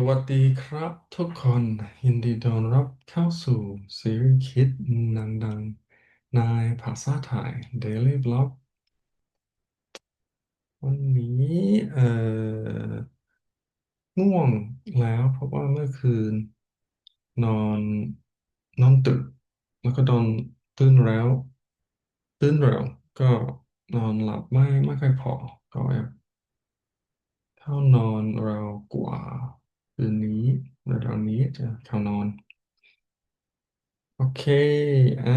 สวัสดีครับทุกคนยินดีต้อนรับเข้าสู่ซีรีส์คิดนังดังในภาษาไทย Daily Vlog วันนี้เอ่อง่วงแล้วเพราะว่าเมื่อคืน นอนนอนตึก แล้วก็ตอนตื่นแล้ว ตื่นเร็วก็นอนหลับไม่ไม่ค่อยพอก็แอบเข้านอนเร็วกว่า คืนนี้เร็วๆนี้จะเข้านอน โอเคอ่า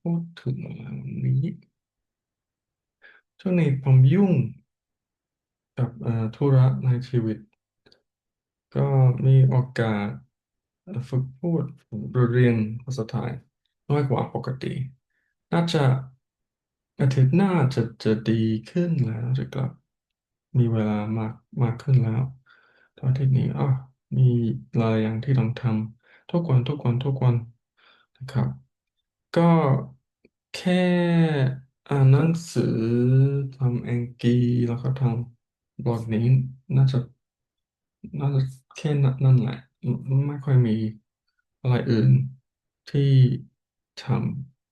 พูดถึงวันนี้ ช่วงนี้ผมยุ่งกับเอ่อธุระในชีวิต ก็มีโอกาสฝึกพูดรเรียนภาษาไทยน้อยกว่าปกติ น่าจะอาทิตย์หน้าจะจะดีขึ้นแล้วจะกลับมีเวลามากมากขึ้นแล้ว ตอนอาทิตย์นี้อ๋อมีหลายอย่างที่ต้องทำทุกวันทุกวันทุกวันนะครับ ก็แค่อ่านหนังสือทำแองกีแล้วก็ทำบล็อกนี้น่าจะน่าจะแค่นั่นแหละไม่ไม่ค่อยมีอะไรอื่นที่ท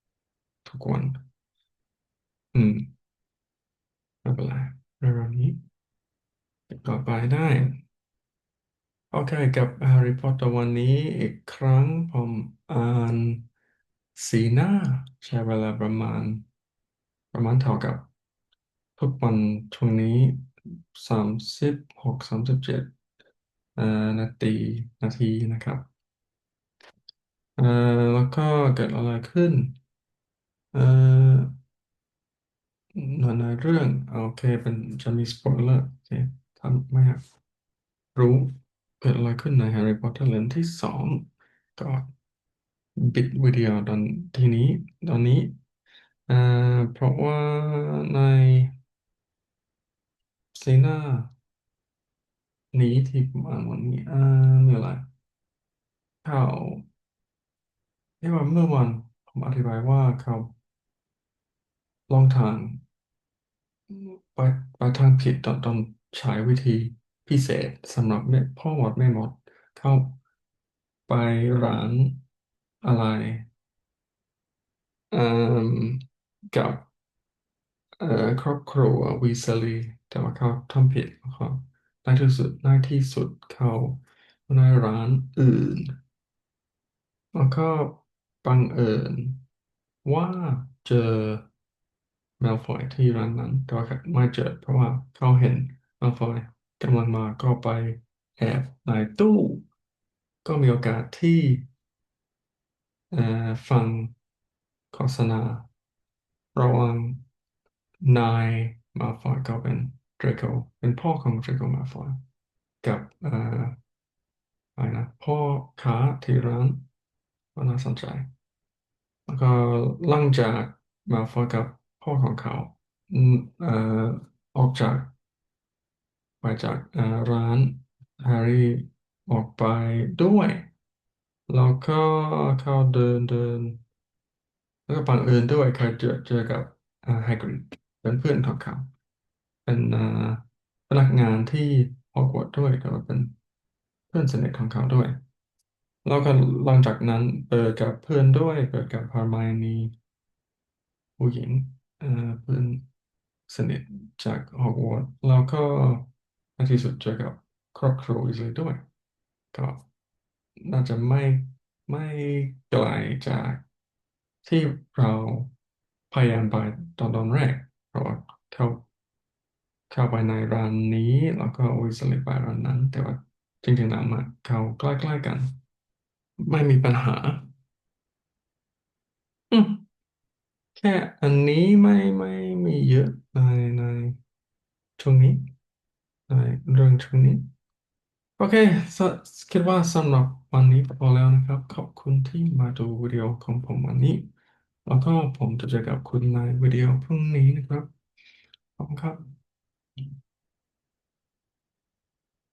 ำทุกวัน อืมไม่เป็นไรเรื่องนี้ต่อไปได้ โอเคกับ Harry Potter วันนี้อีกครั้งผมอ่านสีหน้าใช้เวลาประมาณ ประมาณเท่ากับ ทุกวันช่วงนี้สามสิบหกสามสิบเจ็ดนาทีนาทีนะครับเอ่อแล้วก็เกิดอะไรขึ้นเอ่อในในเรื่อง โอเคเป็นจะมีสปอยเลอร์โอเคทำไม่รู้ เกิดอะไรขึ้นใน Harry Potter เล่มที่สองก็ปิดวิดีโอตอนทีนี้ตอนนี้อ่าเพราะว่าในซีน่านี้ที่ผมอ่านวันนี้อ่ามีอะไรข่าวที่ว่าเมื่อวันผมอธิบายว่าเขาลองทางไปไปทางผิดตอนตอนใช้วิธี พิเศษสำหรับแม่พ่อหมดแม่หมดเข้าไปร้านอะไรอืมกับเอ่อครอบครัววีซลีแต่ว่าเขาทำผิดนะครับในที่สุดในที่สุดเขาในร้านอื่น แล้วก็บังเอิญว่าเจอแมลฟอยที่ร้านนั้นแต่ว่าไม่เจอเพราะว่าเขาเห็นแมลฟอย กำลังมาก็ไปแอบในตู้ ก็มีโอกาสที่ฟังโฆษณาระหว่างนายมาฟอยก็เป็นเดรโกเป็นพ่อของเดรโกมาฟอยกับอะไรนะพ่อค้าที่ร้านก็น่าสนใจ แล้วก็หลังจากมาฟอยกับพ่อของเขาอืมเอ่อออกจาก ไปจากร้านแฮร์รี่ออกไปด้วย แล้วก็เขาเดินเดิน แล้วก็บังเอิญด้วยเคยเจอเจอกับไฮกริดเป็นเพื่อนของเขาเป็นพนักงานที่ฮอกวอตส์ด้วยแต่ว่าเป็นเพื่อนสนิทของเขาด้วย แล้วก็หลังจากนั้นเปิดกับเพื่อนด้วยเปิดกับฮาร์มโอนีผู้หญิงเพื่อนสนิทจากฮอกวอตส์แล้วก็ ในที่สุดเจอกับครอบครัวอีกเลยด้วย ก็น่าจะไม่ไม่ไกลจากที่เราพยายามไปตอนตอนแรก เพราะว่าเข้าเข้าไปในร้านนี้แล้วก็วิสลิไปร้านนั้น แต่ว่าจริงๆแล้วมันเข้าใกล้ๆกัน ไม่มีปัญหา อืมแค่อันนี้ไม่ไม่มีเยอะในในช่วงนี้ เรื่องช่วงนี้ โอเคสคิดว่าสำหรับวันนี้พอแล้วนะครับ ขอบคุณที่มาดูวิดีโอของผมวันนี้ แล้วก็ผมจะเจอกับคุณในวิดีโอพรุ่งนี้นะครับขอบคุณครับ